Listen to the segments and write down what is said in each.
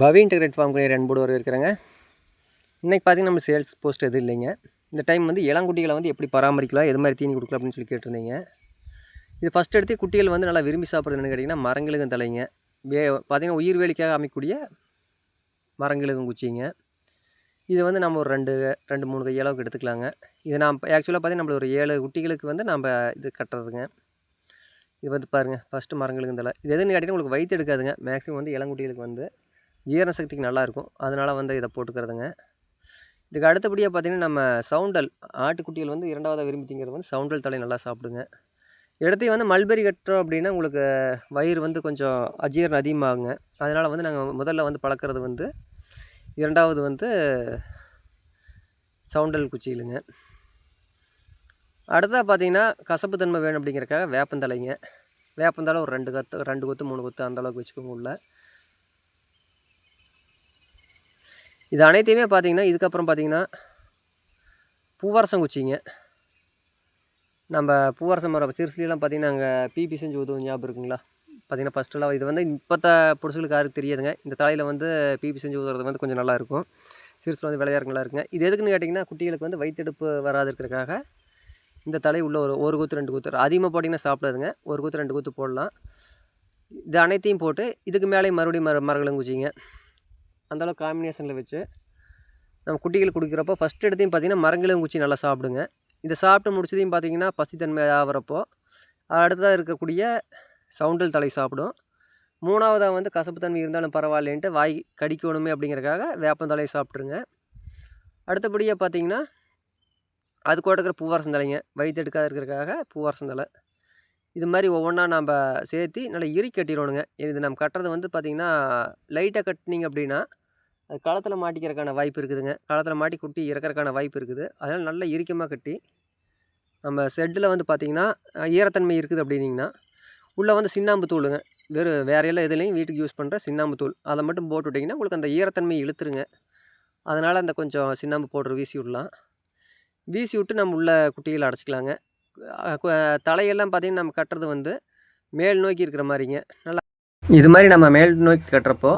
பவி integrate farm clear ரெண்டு board வர இருக்கிறாங்க இன்றைக்கி பார்த்தீங்கன்னா நம்ம சேல்ஸ் போஸ்ட் எதுவும் இல்லைங்க. இந்த டைம் வந்து இளங்குட்டிகளை வந்து எப்படி பராமரிக்கலாம் எது மாதிரி தீனி கொடுக்கலாம் அப்படின்னு சொல்லி கேட்டிருந்தீங்க. இது ஃபஸ்ட் எடுத்து குட்டிகள் வந்து நல்லா விரும்பி சாப்பிட்றதுன்னு கேட்டிங்கன்னா மரங்களுக்கும் தலைங்க. வே பார்த்திங்கன்னா உயிர் வேலிக்காக அமைக்கக்கூடிய மரங்களுக்கும் குச்சிங்க. இது வந்து நம்ம ஒரு ரெண்டு ரெண்டு மூணு கை அளவுக்கு எடுத்துக்கலாங்க. இது நான் ஆக்சுவலாக பார்த்தீங்கன்னா நம்மள ஒரு ஏழு குட்டிகளுக்கு வந்து நம்ம இது கட்டுறதுங்க. இது வந்து பாருங்கள் ஃபஸ்ட்டு மரங்களுக்கு தலை இது எதுன்னு கேட்டிங்கன்னா உங்களுக்கு வயிற்று எடுக்காதுங்க. மேக்ஸிமம் வந்து இளங்குட்டிகளுக்கு வந்து ஜீரண சக்திக்கு நல்லாயிருக்கும். அதனால் வந்து இதை போட்டுக்கிறதுங்க. இதுக்கு அடுத்தபடியாக பார்த்தீங்கன்னா நம்ம சவுண்டல் ஆட்டுக்குட்டிகள் வந்து இரண்டாவதாக விரும்பி திங்கிறது வந்து சவுண்டல் தலை நல்லா சாப்பிடுங்க. இடத்தையும் வந்து மல்பெரி கட்டுறோம் அப்படின்னா உங்களுக்கு வயிறு வந்து கொஞ்சம் அஜீரணம் அதிகமாகுங்க. அதனால் வந்து நாங்கள் முதல்ல வந்து பழக்கிறது வந்து இரண்டாவது வந்து சவுண்டல் குச்சியிலுங்க அடுத்ததாக பார்த்தீங்கன்னா கசப்பு தன்மை வேணும் அப்படிங்கிறக்காக வேப்பந்தலைங்க. வேப்பந்தலை ஒரு ரெண்டு கத்து ரெண்டு கொத்து மூணு கொத்து அந்தளவுக்கு வச்சுக்கோங்க உள்ள. இது அனைத்தையுமே பார்த்தீங்கன்னா இதுக்கப்புறம் பார்த்தீங்கன்னா பூவரசம் குச்சிங்க. நம்ம பூவரசம் மரம் சிறுசிலாம் பார்த்தீங்கன்னா அங்கே பிபி செஞ்சு உதவும் ஞாபகம் இருக்குங்களா? பார்த்தீங்கன்னா ஃபஸ்ட்டெல்லாம் இது வந்து இப்போத்த புதுசுகளுக்கு யாருக்கு தெரியாதுங்க. இந்த தலையில் வந்து பிபி செஞ்சு ஊதுறது வந்து கொஞ்சம் நல்லாயிருக்கும் சிறுசில் வந்து விளையாடுங்க நல்லா இருக்குங்க. இது எதுக்குன்னு கேட்டிங்கன்னா குட்டிகளுக்கு வந்து வயிற்றெடுப்பு வராது இருக்கிறக்காக இந்த தலை உள்ள ஒரு ஒரு கூத்து ரெண்டு கூத்து. அதிகமாக போட்டிங்கன்னா சாப்பிடாதுங்க. ஒரு கூத்து ரெண்டு கூத்து போடலாம். இது அனைத்தையும் போட்டு இதுக்கு மேலேயும் மறுபடியும் மர மரங்களும் குச்சிங்க. அந்தளவு காம்பினேஷனில் வச்சு நம்ம குட்டிகள் கொடுக்குறப்போ ஃபஸ்ட் எடுத்தையும் பார்த்தீங்கன்னா மரங்களும் குச்சி நல்லா சாப்பிடுங்க. இதை சாப்பிட்டு முடிச்சதையும் பார்த்தீங்கன்னா பசித்தன்மை ஆகிறப்போ அடுத்ததாக இருக்கக்கூடிய சவுண்டல் தலை சாப்பிடும். மூணாவதாக வந்து கசப்பு தன்மை இருந்தாலும் பரவாயில்லன்ட்டு வாய் கடிக்கணுமே அப்படிங்கிறக்காக வேப்பந்தலையை சாப்பிட்ருங்க அடுத்தபடியாக பார்த்தீங்கன்னா அது கூட இருக்கிற பூவாரசந்தலைங்க வயிற்று எடுக்காத இருக்கிறக்காக பூவாரசந்தலை இது மாதிரி ஒவ்வொன்றா நம்ம சேர்த்து நல்லா இறுக்கி கட்டிடணுங்க. இது நம்ம கட்டுறது வந்து பார்த்திங்கன்னா லைட்டாக கட்டினீங்க அப்படின்னா அது களத்தில் மாட்டிக்கிறதுக்கான வாய்ப்பு இருக்குதுங்க. களத்தில் மாட்டி குட்டி இறக்கிறதுக்கான வாய்ப்பு இருக்குது. அதனால் நல்லா இறுக்கமாக கட்டி நம்ம செட்டில் வந்து பார்த்திங்கன்னா ஈரத்தன்மை இருக்குது அப்படின்னிங்கன்னா உள்ளே வந்து சின்னாம்பு தூளுங்க. வெறும் வேற எல்லாம் எதுலேயும் வீட்டுக்கு யூஸ் பண்ணுற சின்னாம்பு தூள். அதை மட்டும் போட்டு விட்டிங்கன்னா உங்களுக்கு அந்த ஈரத்தன்மை இழுத்துருங்க. அதனால் அந்த கொஞ்சம் சின்னாம்பு போடுற வீசி விடலாம். வீசி விட்டு நம்ம உள்ள குட்டிகளை அடைச்சிக்கலாங்க. தலையெல்லாம் பார்த்திங்கன்னா நம்ம கட்டுறது வந்து மேல் நோக்கி இருக்கிற மாதிரிங்க. நல்லா இது மாதிரி நம்ம மேல் நோக்கி கட்டுறப்போ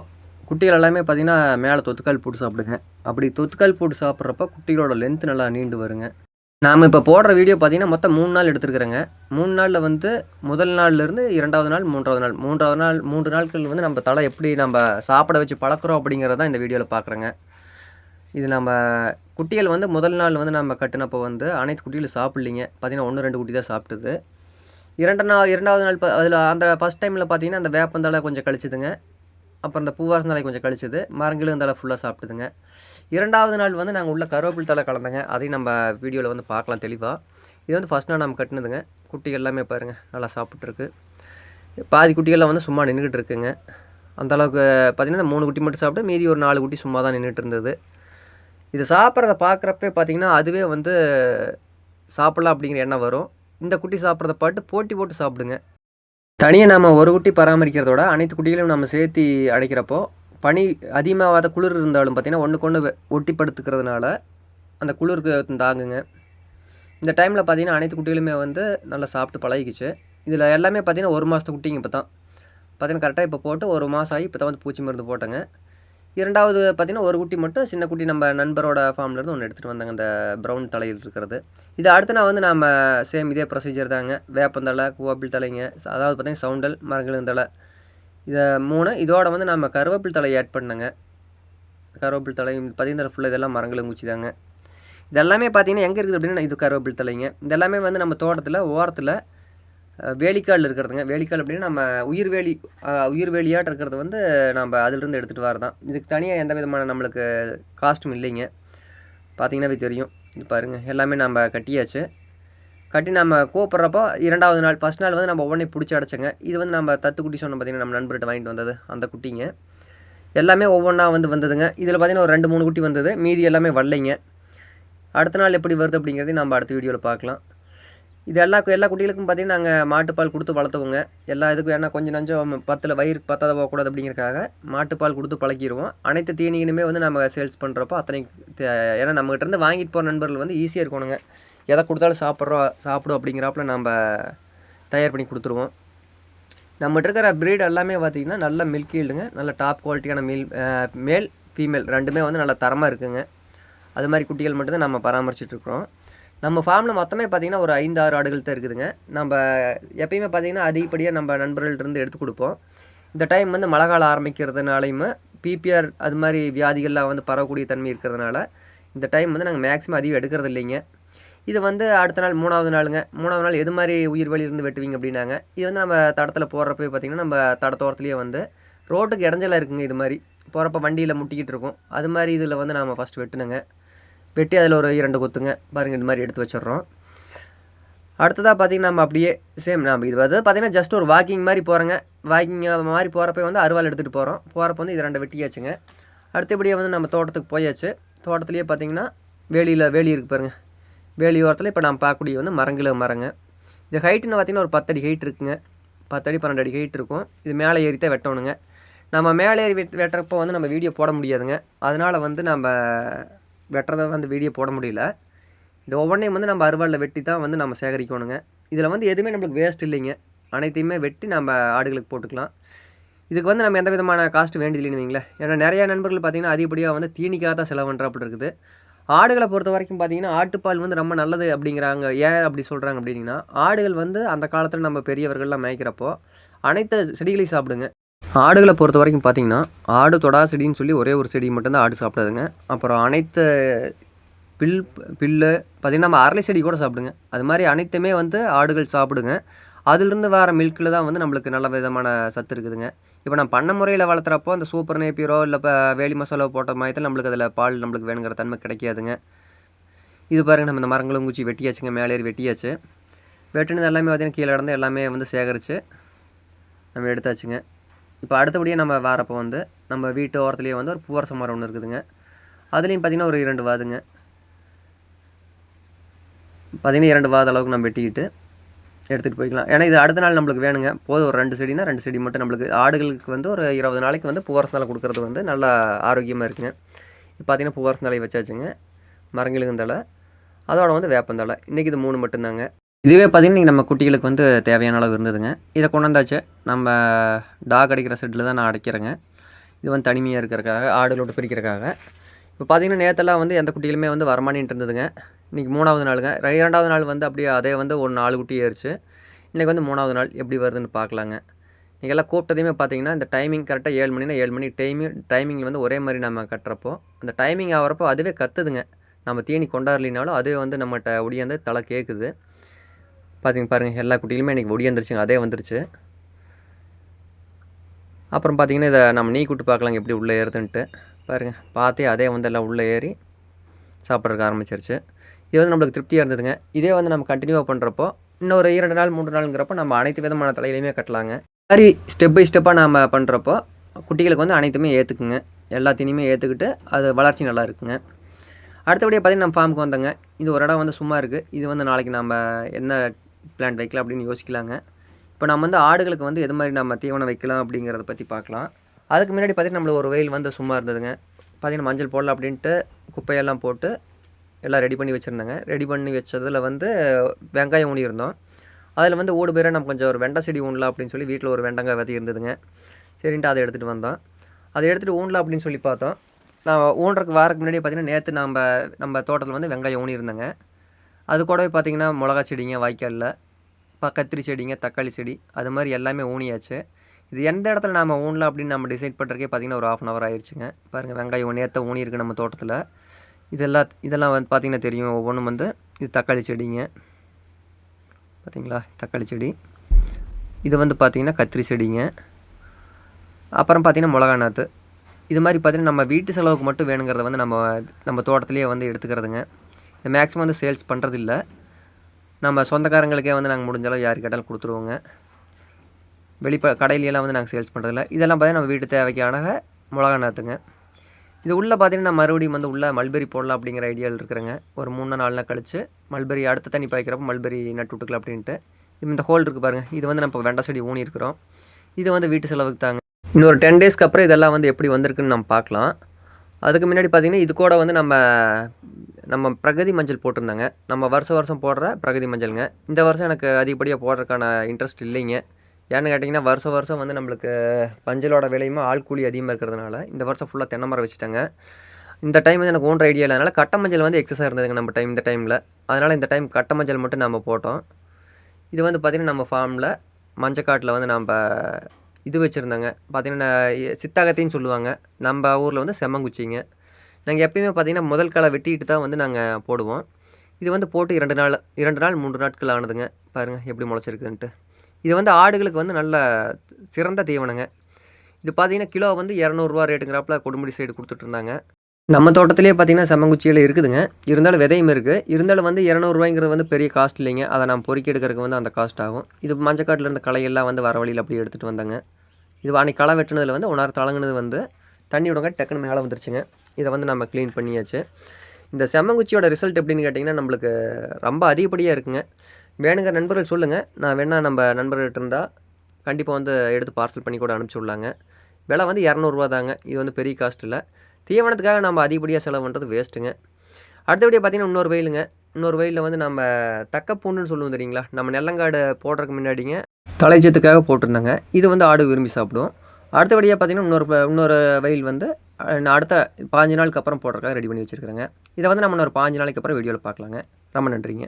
குட்டிகள் எல்லாமே பார்த்திங்கன்னா மேலே தொத்துக்கால் போட்டு சாப்பிடுங்க. அப்படி தொத்துக்கால் போட்டு சாப்பிட்றப்ப குட்டிகளோட லென்த் நல்லா நீண்டு வருங்க. நாம் இப்போ போடுற வீடியோ பார்த்திங்கன்னா மொத்தம் மூணு நாள் எடுத்துருக்குறேங்க. மூணு நாளில் வந்து முதல் நாள்லேருந்து இரண்டாவது நாள் மூன்றாவது நாள். மூன்றாவது நாள் மூன்று நாட்கள் வந்து நம்ம தலை எப்படி நம்ம சாப்பிட வச்சு பழக்கிறோம் அப்படிங்கிறத இந்த வீடியோவில் பார்க்குறேங்க. இது நம்ம குட்டிகள் வந்து முதல் நாள் வந்து நம்ம கட்டினப்போ வந்து அனைத்து குட்டிகளும் சாப்பிட்லிங்க. பார்த்திங்கன்னா ஒன்று ரெண்டு குட்டி தான் சாப்பிட்டுது. இரண்டு நாள் இரண்டாவது நாள் அதில் அந்த ஃபஸ்ட் டைமில் பார்த்திங்கன்னா அந்த வேப்பந்தலை கொஞ்சம் கழிச்சுதுங்க. அப்புறம் இந்த பூவாசம் தலை கொஞ்சம் கழிச்சுது. மரங்களும் தலை ஃபுல்லாக சாப்பிட்டுதுங்க. இரண்டாவது நாள் வந்து நாங்கள் உள்ள கருவேப்பில் தலை கலந்தங்க. அதையும் நம்ம வீடியோவில் வந்து பார்க்கலாம் தெளிவாக இது வந்து ஃபஸ்ட் நாள் நம்ம கட்டினதுங்க. குட்டிகள் எல்லாமே பாருங்கள் நல்லா சாப்பிட்ருக்கு பாதி குட்டிகள்லாம் வந்து சும்மா நின்றுக்கிட்டு இருக்குங்க. அந்தளவுக்கு பார்த்திங்கன்னா மூணு குட்டி மட்டும் சாப்பிட்டு மீதி ஒரு நாலு குட்டி சும்மா தான் நின்றுட்டு இருந்தது. இது சாப்பிட்றத பார்க்குறப்பே பார்த்திங்கன்னா அதுவே வந்து சாப்பிட்லாம் அப்படிங்கிற எண்ணம் வரும். இந்த குட்டி சாப்பிட்றத பாட்டு போட்டி போட்டு சாப்பிடுங்க. தனியாக நாம் ஒரு குட்டி பராமரிக்கிறதோட அனைத்து குட்டிகளையும் நம்ம சேர்த்து அடைக்கிறப்போ பனி அதிகமாகாத குளிர் இருந்தாலும் பார்த்திங்கன்னா ஒன்றுக்கு ஒன்று ஒட்டி படுத்துக்கிறதுனால அந்த குளிருக்கு தாங்குங்க. இந்த டைமில் பார்த்திங்கன்னா அனைத்து குட்டிகளுமே வந்து நல்லா சாப்பிட்டு பழகிக்குச்சு. இதில் எல்லாமே பார்த்திங்கன்னா ஒரு மாதத்து குட்டிங்க இப்போ தான் பார்த்திங்கன்னா கரெக்டாக இப்போ போட்டு ஒரு மாதம் ஆகி இப்போ தான் வந்து பூச்சி மருந்து போட்டேங்க. இரண்டாவது பார்த்திங்கன்னா ஒரு குட்டி மட்டும் சின்ன குட்டி நம்ம நண்பரோட ஃபார்ம்லேருந்து ஒன்று எடுத்துகிட்டு வந்தாங்க அந்த ப்ரௌன் தலையில் இருக்கிறது. இது அடுத்து நான் வந்து நம்ம சேம் இதே ப்ரொசீஜர் தாங்க. வேப்பந்தலை கூவாப்பிள் தலைங்க அதாவது பார்த்திங்கன்னா சவுண்டல் மரங்களுந்தலை இதை மூணு இதோட வந்து நம்ம கருவேப்பில் தலை ஆட் பண்ணேங்க. கருவேப்பில் தலை பார்த்திங்கன்னா ஃபுல்லாக இதெல்லாம் மரங்களுங்குச்சி தாங்க. இதெல்லாமே பார்த்திங்கன்னா எங்கே இருக்குது அப்படின்னா இது கருவேப்பில் தலைங்க. இதெல்லாமே வந்து நம்ம தோட்டத்தில் ஓரத்தில் வேலிக்கால் இருக்கிறதுங்க. வேலிக்கால் அப்படின்னா நம்ம உயிர் வேலி உயிர் வேலியாட்டு இருக்கிறது வந்து நம்ம அதிலிருந்து எடுத்துகிட்டு வரதான் இதுக்கு தனியாக எந்த விதமான நம்மளுக்கு காஸ்ட்டும் இல்லைங்க. பார்த்தீங்கன்னாவே தெரியும். இது பாருங்கள் எல்லாமே நம்ம கட்டியாச்சு. கட்டி நம்ம கூப்பிட்றப்போ இரண்டாவது நாள் ஃபஸ்ட் நாள் வந்து நம்ம உடனே பிடிச்சி அடைச்சங்க. இது வந்து நம்ம தத்து குட்டி சொன்ன பார்த்திங்கன்னா நம்ம நண்பர்கிட்ட வாங்கிட்டு வந்தது அந்த குட்டிங்க. எல்லாமே ஒவ்வொன்றா வந்து வந்ததுங்க. இதில் பார்த்திங்கன்னா ஒரு ரெண்டு மூணு குட்டி வந்தது. மீதி எல்லாமே வரலைங்க அடுத்த நாள் எப்படி வருது அப்படிங்கிறதையும் நம்ம அடுத்த வீடியோவில் பார்க்கலாம். இது எல்லா எல்லா குட்டிகளுக்கும் பார்த்திங்கன்னா நாங்கள் மாட்டுப்பால் கொடுத்து வளர்த்துவோங்க. எல்லா இதுக்கும் ஏன்னா கொஞ்சம் நஞ்சம் பத்தில் வயிறு பத்தாத போகக்கூடாது அப்படிங்கிறக்காக மாட்டுப்பால் கொடுத்து பழக்கிடுவோம். அனைத்து தீனிகளுமே வந்து நம்ம சேல்ஸ் பண்ணுறப்போ அத்தனை ஏன்னா நம்மகிட்ட இருந்து வாங்கிட்டு போகிற நண்பர்கள் வந்து ஈஸியாக இருக்கணுங்க. எதை கொடுத்தாலும் சாப்பிட்றோம் சாப்பிடும் அப்படிங்கிறப்பல நம்ம தயார் பண்ணி கொடுத்துருவோம். நம்மகிட்ட இருக்கிற ப்ரீட் எல்லாமே பார்த்திங்கன்னா நல்ல மில்க் ஈல்டுங்க நல்ல டாப் குவாலிட்டியான மீல் மேல் ஃபீமேல் ரெண்டுமே வந்து நல்ல தரமாக இருக்குங்க. அது மாதிரி குட்டிகள் மட்டும்தான் நம்ம பராமரிச்சுட்ருக்கிறோம் நம்ம ஃபார்மில் மொத்தமே பார்த்திங்கன்னா ஒரு ஐந்து ஆறு ஆடுகள் தான் இருக்குதுங்க. நம்ம எப்பயுமே பார்த்திங்கன்னா அதிகப்படியாக நம்ம நண்பர்கள்ட்டருந்து எடுத்து கொடுப்போம். இந்த டைம் வந்து மழை காலம் ஆரம்பிக்கிறதுனாலையுமே பிபிஆர் அது மாதிரி வியாதிகள்லாம் வந்து பரவக்கூடிய தன்மை இருக்கிறதுனால இந்த டைம் வந்து நாங்கள் மேக்ஸிமம் அதிகம் எடுக்கிறது இல்லைங்க. இது வந்து அடுத்த நாள் மூணாவது நாளுங்க. மூணாவது நாள் எது மாதிரி உயிர் வழியிருந்து வெட்டுவீங்க அப்படின்னாங்க. இது வந்து நம்ம தடத்தில் போடுறப்ப பார்த்திங்கன்னா நம்ம தடத்தோரத்துலேயே வந்து ரோட்டுக்கு இடைஞ்சலாக இருக்குங்க இது மாதிரி. போகிறப்ப வண்டியில் முட்டிக்கிட்டு இருக்கும். அது மாதிரி இதில் வந்து நாம் ஃபஸ்ட் வெட்டினுங்க. வெட்டி அதில் ஒரு இரண்டு கொத்துங்க. பாருங்கள் இது மாதிரி எடுத்து வச்சிடுறோம். அடுத்ததாக பார்த்திங்கன்னா நம்ம அப்படியே சேம் நம்ம இது வந்து பார்த்திங்கன்னா ஜஸ்ட் ஒரு வாக்கிங் மாதிரி போகிறோங்க வாக்கிங் மாதிரி போகிறப்ப வந்து அருவாள் எடுத்துகிட்டு போகிறோம் போகிறப்ப வந்து இது ரெண்டு வெட்டியாச்சுங்க. அடுத்தபடியாக வந்து நம்ம தோட்டத்துக்கு போயாச்சு. தோட்டத்துலேயே பார்த்திங்கன்னா வேலியில் வேலி இருக்குது பாருங்கள் வேலி ஓரத்தில் இப்போ நம்ம பார்க்கக்கூடிய வந்து மரங்கள மரங்க. இது ஹைட்டுன்னு பார்த்திங்கன்னா ஒரு பத்தடி ஹைட் இருக்குங்க. பத்தடி பன்னெண்டு அடி ஹைட் இருக்கும். இது மேலே ஏறி தான் வெட்டணுங்க. நம்ம மேலே ஏறி வெட் வெட்டுறப்போ வந்து நம்ம வீடியோ போட முடியாதுங்க. அதனால் வந்து நம்ம வெட்டுறத வந்து வீடியோ போட முடியல. இது ஒவ்வொன்றையும் வந்து நம்ம அறுவாளில் வெட்டி தான் வந்து நம்ம சேகரிக்கணுங்க. இதில் வந்து எதுவுமே நம்மளுக்கு வேஸ்ட் இல்லைங்க. அனைத்தையுமே வெட்டி நம்ம ஆடுகளுக்கு போட்டுக்கலாம். இதுக்கு வந்து நம்ம எந்த விதமான காஸ்ட் வேண்டியதில்லைன்னு வைங்களேன். ஏன்னா நிறைய நண்பர்கள் பார்த்திங்கன்னா அதிகப்படியாக வந்து தீனிக்காக தான் செலவு பண்ணுறாப்புல இருக்குது. ஆடுகளை பொறுத்த வரைக்கும் பார்த்திங்கன்னா ஆட்டுப்பால் வந்து ரொம்ப நல்லது அப்படிங்கிறாங்க. ஏன் அப்படி சொல்கிறாங்க அப்படின்னா ஆடுகள் வந்து அந்த காலத்தில் நம்ம பெரியவர்கள்லாம் மேய்க்கிறப்போ அனைத்து செடிகளையும் சாப்பிடுங்க. ஆடுகளை பொறுத்த வரைக்கும் பார்த்தீங்கன்னா ஆடு தொடா செடின்னு சொல்லி ஒரே ஒரு செடி மட்டும்தான் ஆடு சாப்பிடாதுங்க. அப்புறம் அனைத்து பில் பில்லு பார்த்திங்கன்னா நம்ம அரளி செடி கூட சாப்பிடுங்க. அது மாதிரி அனைத்துமே வந்து ஆடுகள் சாப்பிடுங்க. அதிலிருந்து வர மில்கில் தான் வந்து நம்மளுக்கு நல்ல விதமான சத்து இருக்குதுங்க. இப்போ நம்ம பண்ண முறையில் வளர்த்துறப்போ அந்த சூப்பர் நேப்பியரோ இல்லை இப்போ வேலி மசாலா போட்ட மாதிரி நம்மளுக்கு அதில் பால் நம்மளுக்கு வேணுங்கிற தன்மை கிடைக்காதுங்க. இது பாருங்கள் நம்ம இந்த மரங்களும் குச்சி வெட்டியாச்சுங்க மேலேறி வெட்டியாச்சு. வெட்டினது எல்லாமே பார்த்திங்கன்னா கீழே இடந்து எல்லாமே வந்து சேகரித்து நம்ம எடுத்தாச்சுங்க. இப்போ அடுத்தபடியாக நம்ம வரப்போ வந்து நம்ம வீட்டு ஓரத்துலேயே வந்து ஒரு பூவரச மரம் ஒன்று இருக்குதுங்க. அதுலேயும் பார்த்திங்கன்னா ஒரு இரண்டு வாதுங்க. பார்த்திங்கன்னா இரண்டு வாத அளவுக்கு நம்ம வெட்டிக்கிட்டு எடுத்துகிட்டு போய்க்கலாம். ஏன்னா இது அடுத்த நாள் நம்மளுக்கு வேணுங்க. போதும் ஒரு ரெண்டு செடினா ரெண்டு செடி மட்டும் நம்மளுக்கு ஆடுகளுக்கு வந்து ஒரு இருபது நாளைக்கு வந்து பூவரச தலை கொடுக்குறது வந்து நல்லா ஆரோக்கியமாக இருக்குங்க. இப்போ பார்த்திங்கன்னா பூவரச தலை வச்சாச்சுங்க. மரங்கிழுந்தலை அதோட வந்து வேப்பந்தலை இன்றைக்கி இது மூணு மட்டும்தாங்க. இதுவே பார்த்திங்கன்னா நம்ம குட்டிகளுக்கு வந்து தேவையான அளவு இருந்ததுங்க. இதை கொண்டு வந்தாச்சு. நம்ம டாக் அடிக்கிற செட்டில் தான் நான் அடைக்கிறேங்க. இது வந்து தனிமையாக இருக்கிறக்காக ஆடுகளோட பிரிக்கிறக்காக இப்போ பார்த்திங்கன்னா நேற்றெல்லாம் வந்து எந்த குட்டிகளுமே வந்து வரமானின்ட்டு இருந்ததுங்க. இன்றைக்கி மூணாவது நாளுங்க. ரெ- இரண்டாவது நாள் வந்து அப்படியே அதே வந்து ஒரு நாலு குட்டி ஏறிச்சு. இன்றைக்கி வந்து மூணாவது நாள் எப்படி வருதுன்னு பார்க்கலாங்க. இன்றைக்கி எல்லாம் கூப்பிட்டதையுமே பார்த்தீங்கன்னா இந்த டைமிங் கரெக்டாக ஏழு மணினா ஏழு மணி டைமிங் டைமிங்கில் வந்து ஒரே மாதிரி நம்ம கட்டுறப்போ அந்த டைமிங் ஆகிறப்போ அதுவே கத்துதுங்க. நம்ம தீனி கொண்டாடலினாலும் அதுவே வந்து நம்மகிட்ட ஒடியாந்து தலை கேட்குது பார்த்தீங்க பாருங்கள் எல்லா குட்டியிலுமே இன்றைக்கி ஒடியாந்துருச்சுங்க அதே வந்துருச்சு. அப்புறம் பார்த்தீங்கன்னா இதை நம்ம நீ கூட்டு பார்க்கலாங்க எப்படி உள்ளே ஏறுதுன்ட்டு. பாருங்கள் பார்த்தே அதே வந்து எல்லாம் உள்ளே ஏறி சாப்பிட்றதுக்கு ஆரம்பிச்சிருச்சு. இது வந்து நம்மளுக்கு திருப்தியாக இருந்ததுங்க. இதே வந்து நம்ம கண்டினியூவாக பண்ணுறப்போ இன்னொரு இரண்டு நாள் மூன்று நாளுங்கிறப்போ நம்ம அனைத்து விதமான தலையிலையுமே கட்டலாங்க. மாதிரி ஸ்டெப் பை ஸ்டெப்பாக நம்ம பண்ணுறப்போ குட்டிகளுக்கு வந்து அனைத்துமே ஏற்றுக்குங்க எல்லாத்தையுமே ஏற்றுக்கிட்டு அது வளர்ச்சி நல்லா இருக்குங்க. அடுத்தபடியாக பார்த்திங்கன்னா நம்ம ஃபார்முக்கு வந்தேங்க. இது ஒரு இடம் வந்து சும்மா இருக்குது இது வந்து நாளைக்கு நம்ம என்ன பிளான்ட் வைக்கலாம் அப்படின்னு யோசிக்கலாங்க. இப்போ நம்ம வந்து ஆடுகளுக்கு வந்து எது மாதிரி நம்ம தீவனம் வைக்கலாம் அப்படிங்கிறத பற்றி பார்க்கலாம். அதுக்கு முன்னாடி பார்த்திங்கன்னா நம்மளுக்கு ஒரு வெயில் வந்து சும்மா இருந்ததுங்க. பார்த்திங்கன்னா மஞ்சள் போடலாம் அப்படின்ட்டு குப்பையெல்லாம் போட்டு எல்லாம் ரெடி பண்ணி வச்சுருந்தாங்க. ரெடி பண்ணி வச்சதில் வந்து வெங்காயம் ஊனி இருந்தோம் அதில் வந்து ஓடு பேராக நம்ம கொஞ்சம் ஒரு வெண்டை செடி ஊனலாம் அப்படின்னு சொல்லி வீட்டில் ஒரு வெண்டங்காய் விதை இருந்ததுங்க. சரின்ட்டு அதை எடுத்துகிட்டு வந்தோம். அதை எடுத்துகிட்டு ஊனலாம் அப்படின்னு சொல்லி பார்த்தோம். நான் ஊன்றக்கு வாரக்கு முன்னாடி பார்த்தீங்கன்னா நேற்று நம்ம நம்ம தோட்டத்தில் வந்து வெங்காயம் ஊனி இருந்தேங்க அது கூடவே பார்த்தீங்கன்னா மிளகா செடிங்க வாய்க்காலில் இப்போ கத்திரி செடிங்க தக்காளி செடி அது மாதிரி எல்லாமே ஊனியாச்சு. இது எந்த இடத்துல நாம் ஊனலாம் அப்படின்னு நம்ம டிசைட் பண்ணுறக்கே பார்த்தீங்கன்னா ஒரு ஆஃப் அன் ஹவர் ஆயிடுச்சுங்க பாருங்கள் வெங்காயம் நேரத்தை ஊனி இருக்குது நம்ம தோட்டத்தில். இதெல்லாம் இதெல்லாம் வந்து பார்த்திங்கன்னா தெரியும். ஒவ்வொன்றும் வந்து இது தக்காளி செடிங்க. பார்த்திங்களா? தக்காளி செடி. இது வந்து பார்த்திங்கன்னா கத்திரி செடிங்க. அப்புறம் பார்த்திங்கன்னா மிளகா நாற்று இது மாதிரி பார்த்திங்கன்னா நம்ம வீட்டு செலவுக்கு மட்டும் வேணுங்கிறத வந்து நம்ம நம்ம தோட்டத்துலேயே வந்து எடுத்துக்கிறதுங்க. மேக்ஸிமம் வந்து சேல்ஸ் பண்ணுறதில்ல நம்ம சொந்தக்காரங்களுக்கே வந்து நாங்கள் முடிஞ்ச அளவு யார் கேட்டாலும் கொடுத்துருவோங்க. வெளிப்ப கடையிலலாம் வந்து நாங்கள் சேல்ஸ் பண்ணுறதில்ல இதெல்லாம் பார்த்தீங்கன்னா நம்ம வீட்டு தேவைக்கான மிளகா நாற்றுங்க இது உள்ளே பார்த்தீங்கன்னா நான் மறுபடியும் வந்து உள்ளே மல்பெரி போடலாம் அப்படிங்கிற ஐடியாவில் இருக்கிறேங்க. ஒரு மூணு நாலு நாள் கழிச்சு மல்பெரி அடுத்த தண்ணி பாய்க்கிறப்ப மல்பெரி நட்டு விட்டுக்கலாம் அப்படின்ட்டு. இந்த ஹோல் இருக்குது பாருங்கள் இது வந்து நம்ம இப்போ வெண்டை செடி ஊனி இருக்கிறோம். இது வந்து வீட்டு செலவுக்கு தாங்க. இன்னொரு டென் டேஸ்க்கு அப்புறம் இதெல்லாம் வந்து எப்படி வந்திருக்குன்னு நம்ம பார்க்கலாம். அதுக்கு முன்னாடி பார்த்தீங்கன்னா இது கூட வந்து நம்ம நம்ம பிரகதி மஞ்சள் போட்டிருந்தாங்க. நம்ம வருஷம் வருஷம் போடுற பிரகதி மஞ்சளுங்க. இந்த வருஷம் எனக்கு அதிகப்படியாக போடுறதுக்கான இன்ட்ரெஸ்ட் இல்லைங்க. ஏன்னு கேட்டிங்கன்னா வருஷம் வருஷம் வந்து நம்மளுக்கு மஞ்சளோட விலையுமே ஆள் கூலி அதிகமாக இருக்கிறதுனால இந்த வருஷம் ஃபுல்லாக தென்னை மரம் வச்சுட்டாங்க. இந்த டைம் வந்து எனக்கு ஓன்ற ஐடியா இல்லாதனால கட்ட மஞ்சள் வந்து எக்ஸஸாக இருந்ததுங்க நம்ம டைம் இந்த டைமில் அதனால் இந்த டைம் கட்ட மஞ்சள் மட்டும் நம்ம போட்டோம். இது வந்து பார்த்திங்கன்னா நம்ம ஃபார்மில் மஞ்சக்காட்டில் வந்து நம்ம இது வச்சுருந்தாங்க. பார்த்திங்கன்னா சித்தாகத்தையும் சொல்லுவாங்க. நம்ம ஊரில் வந்து செம்மங்குச்சிங்க. நாங்கள் எப்பயுமே பார்த்திங்கன்னா முதல் களை வெட்டிட்டு தான் வந்து நாங்கள் போடுவோம். இது வந்து போட்டு இரண்டு நாள் இரண்டு நாள் மூன்று நாட்கள் ஆனதுங்க. பாருங்கள் எப்படி முளைச்சிருக்குன்ட்டு. இது வந்து ஆடுகளுக்கு வந்து நல்ல சிறந்த தீவனங்க. இது பார்த்தீங்கன்னா கிலோ வந்து இரநூறுவா ரேட்டுங்கிறாப்புல கொடுமுடி சைடு கொடுத்துட்ருந்தாங்க நம்ம தோட்டத்திலேயே பார்த்தீங்கன்னா செம்மங்குச்சியில் இருக்குதுங்க. இருந்தாலும் விதையும் இருக்குது இருந்தாலும் வந்து இரநூறுவாய்ங்கிறது வந்து பெரிய காஸ்ட் இல்லைங்க. அதை நான் பொறுக்கி எடுக்கிறதுக்கு வந்து அந்த காஸ்ட் ஆகும். இது மஞ்சக்காட்டில் இருந்த களையெல்லாம் வந்து வர வழியில் அப்படியே எடுத்துகிட்டு வந்தாங்க. இது அன்றைக்கி களை வெட்டினதில் வந்து உணர தளங்குனது வந்து தண்ணி விடுங்க டக்குன்னு மேலே வந்துருச்சுங்க. இதை வந்து நம்ம க்ளீன் பண்ணியாச்சு. இந்த செம்மங்குச்சியோட ரிசல்ட் எப்படின்னு கேட்டிங்கன்னா நம்மளுக்கு ரொம்ப அதிகப்படியாக இருக்குங்க. வேணுங்கிற நண்பர்கள் சொல்லுங்கள் நான் வேணால் நம்ம நண்பர்கள்ட்ட இருந்தால் கண்டிப்பாக வந்து எடுத்து பார்சல் பண்ணி கூட அனுப்பிச்சி விடலாங்க. விலை வந்து இரநூறுவா தாங்க. இது வந்து பெரிய காஸ்ட் இல்லை. தீவனத்துக்காக நம்ம அதிகப்படியாக செலவு பண்ணுறது வேஸ்ட்டுங்க அடுத்தபடியாக பார்த்தீங்கன்னா இன்னொரு வயலுங்க. இன்னொரு வயலில் வந்து நம்ம தக்கப்பூண்டுன்னு சொல்லுவோம் தெரியுங்களா? நம்ம நெல்லங்காடு போடுறதுக்கு முன்னாடிங்க தலைச்சத்துக்காக போட்டிருந்தாங்க. இது வந்து ஆடு விரும்பி சாப்பிடும் அடுத்தபடியாக பார்த்தீங்கன்னா இன்னொரு இன்னொரு வயல் வந்து நான் அடுத்த பாஞ்சு நாளுக்கு அப்புறம் போடுறதுக்காக ரெடி பண்ணி வச்சுருக்கிறேங்க. இதை வந்து நம்ம இன்னொரு பாஞ்சு நாளைக்கு அப்புறம் வீடியோவில் பார்க்கலாங்க ரொம்ப நன்றிங்க.